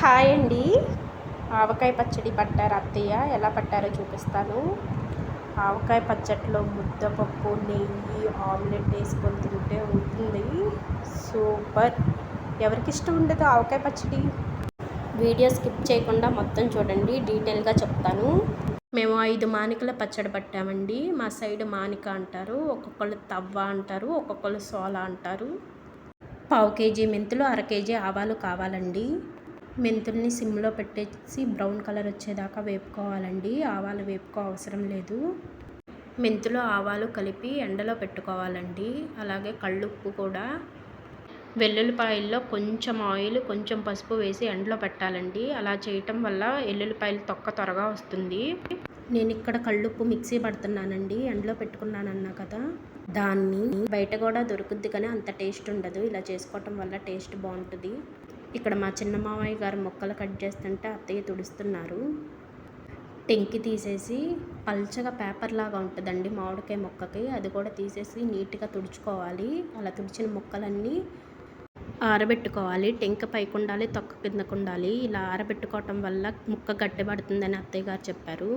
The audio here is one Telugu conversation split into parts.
హాయ్ అండి. ఆవకాయ పచ్చడి పట్టారు అత్తయ్య? ఎలా పట్టారో చూపిస్తాను. ఆవకాయ పచ్చడిలో ముద్దపప్పు నెయ్యి ఆమ్లెట్ వేసుకొని తింటే ఉంటుంది. సూపర్. ఎవరికి ఇష్టం ఉండదు ఆవకాయ పచ్చడి? వీడియో స్కిప్ చేయకుండా మొత్తం చూడండి. డీటెయిల్గా చెప్తాను. మేము ఐదు మానికల పచ్చడి పట్టామండి. మా సైడ్ మానిక అంటారు ఒక్కొక్కళ్ళు తవ్వ అంటారు ఒక్కొక్కళ్ళు సోలా అంటారు. పావు కేజీ మెంతులు అర కేజీ ఆవాలు కావాలండి. మెంతుల్ని సిమ్లో పెట్టేసి బ్రౌన్ కలర్ వచ్చేదాకా వేపుకోవాలండి. ఆవాలు వేపుకో అవసరం లేదు. మెంతులు ఆవాలు కలిపి ఎండలో పెట్టుకోవాలండి. అలాగే కళ్ళుప్పు కూడా. వెల్లుల్లిపాయల్లో కొంచెం ఆయిల్ కొంచెం పసుపు వేసి ఎండలో పెట్టాలండి. అలా చేయటం వల్ల ఎల్లుల్లిపాయలు తొక్క త్వరగా వస్తుంది. నేను ఇక్కడ కళ్ళుప్పు మిక్సీ పడుతున్నానండి. ఎండలో పెట్టుకున్నానన్నా కదా. దాన్ని బయట కూడా దొరుకుద్ది కానీ అంత టేస్ట్ ఉండదు. ఇలా చేసుకోవటం వల్ల టేస్ట్ బాగుంటుంది. ఇక్కడ మా చిన్న మామయ్య గారు మొక్కలు కట్ చేస్తుంటే అత్తయ్య తుడుస్తున్నారు. టెంకి తీసేసి పల్చగా పేపర్ లాగా ఉంటుందండి మామిడికాయ మొక్కకి. అది కూడా తీసేసి నీట్గా తుడుచుకోవాలి. అలా తుడిచిన మొక్కలన్నీ ఆరబెట్టుకోవాలి. టెంక పైకి ఉండాలి తొక్క కిందకు ఉండాలి. ఇలా ఆరబెట్టుకోవటం వల్ల ముక్క గట్టిపడుతుందని అత్తయ్య గారు చెప్పారు.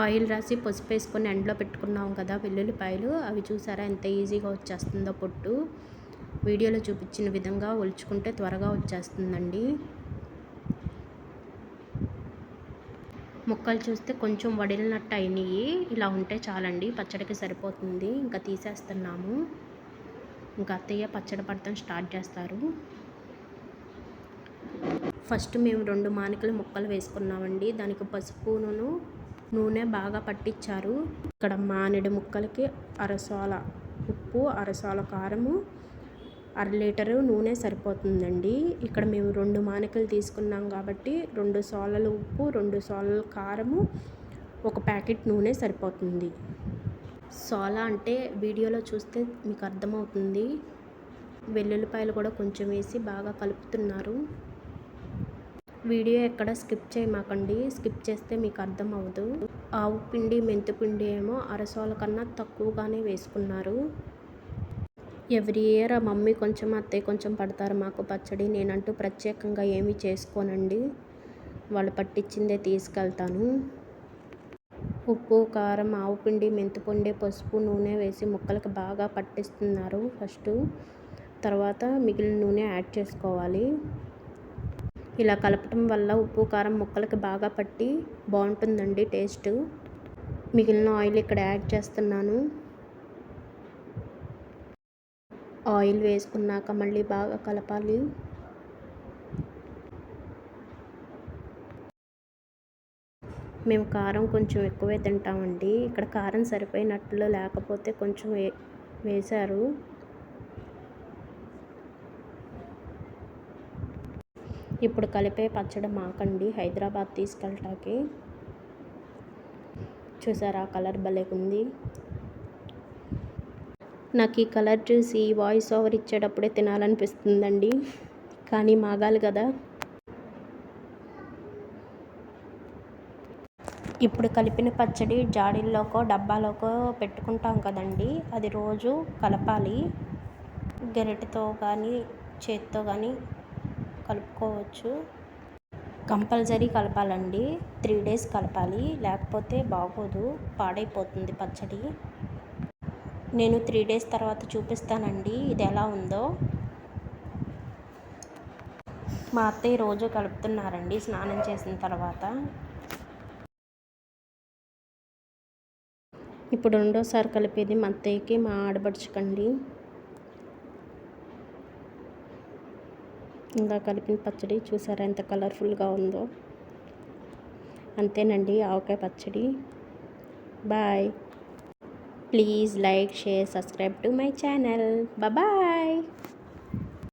ఆయిల్ రాసి పసుపు వేసుకొని ఎండలో పెట్టుకున్నాం కదా వెల్లుల్లిపాయలు. అవి చూసారా ఎంత ఈజీగా వచ్చేస్తుందో పొట్టు. వీడియోలో చూపించిన విధంగా ఒలుచుకుంటే త్వరగా వచ్చేస్తుందండి. ముక్కలు చూస్తే కొంచెం వడిలినట్టు అయినాయి. ఇలా ఉంటే చాలండి పచ్చడికి సరిపోతుంది. ఇంకా తీసేస్తున్నాము. ఇంకా అత్తయ్య పచ్చడి పడతాం స్టార్ట్ చేస్తారు. ఫస్ట్ మేము రెండు మానికలు ముక్కలు వేసుకున్నామండి. దానికి పసుపును నూనె బాగా పట్టించారు ఇక్కడ మానిడి ముక్కలకి అరసాల ఉప్పు అరసాల కారము అర లీటరు నూనె సరిపోతుందండి. ఇక్కడ మేము రెండు మానికలు తీసుకున్నాం కాబట్టి రెండు సోలలు ఉప్పు రెండు సోలలు కారము ఒక ప్యాకెట్ నూనె సరిపోతుంది. సోలా అంటే వీడియోలో చూస్తే మీకు అర్థమవుతుంది. వెల్లుల్లిపాయలు కూడా కొంచెం వేసి బాగా కలుపుతున్నారు. వీడియో ఎక్కడ స్కిప్ చేయమాకండి. స్కిప్ చేస్తే మీకు అర్థం అవ్వదు ఆవు పిండి మెంతిపిండి ఏమో అరసోల కన్నా తక్కువగానే వేసుకున్నారు. ఎవ్రీ ఇయర్ ఆ మమ్మీ కొంచెం అత్తయ్య కొంచెం పడతారు మాకు పచ్చడి. నేనంటూ ప్రత్యేకంగా ఏమీ చేసుకోనండి. వాళ్ళు పట్టించిందే తీసుకెళ్తాను. ఉప్పు కారం ఆవు పిండి మెంతిపిండి పసుపు నూనె వేసి ముక్కలకి బాగా పట్టిస్తున్నారు ఫస్ట్. తర్వాత మిగిలిన నూనె యాడ్ చేసుకోవాలి. ఇలా కలపటం వల్ల ఉప్పు కారం ముక్కలకి బాగా పట్టి బాగుంటుందండి టేస్ట్. మిగిలిన ఆయిల్ ఇక్కడ యాడ్ చేస్తున్నాను. ఆయిల్ వేసుకున్నాక మళ్ళీ బాగా కలపాలి. మేము కారం కొంచెం ఎక్కువే తింటామండి. ఇక్కడ కారం సరిపోయినట్లు లేకపోతే కొంచెం వే వేశారు. ఇప్పుడు కలిపే పచ్చడి మాకండి. హైదరాబాద్ తీసుకెళ్ళటానికి చూసారా కలర్ భలేకుంది నాకు ఈ కలర్ చూసి వాయిస్ ఓవర్ ఇచ్చేటప్పుడే తినాలనిపిస్తుందండి. కానీ మాగాలి కదా. ఇప్పుడు కలిపిన పచ్చడి జాడీల్లోకో డబ్బాలోకో పెట్టుకుంటాం కదండి. అది రోజు కలపాలి. గెరటితో కానీ చేతితో కానీ కలుపుకోవచ్చు. కంపల్సరీ కలపాలండి. త్రీ డేస్ కలపాలి. లేకపోతే బాగోదు. పాడైపోతుంది పచ్చడి. నేను త్రీ డేస్ తర్వాత చూపిస్తానండి. ఇది ఎలా ఉందో. మా అత్తయ్య రోజు కలుపుతున్నారండి స్నానం చేసిన తర్వాత. ఇప్పుడు రెండోసారి కలిపేది మా అత్తయ్యకి మా ఆడబడుచుకండి ఇంకా కలిపిన పచ్చడి చూసారా ఎంత కలర్ఫుల్గా ఉందో. అంతేనండి ఆవకాయ పచ్చడి. Bye please like share subscribe to my channel. Bye bye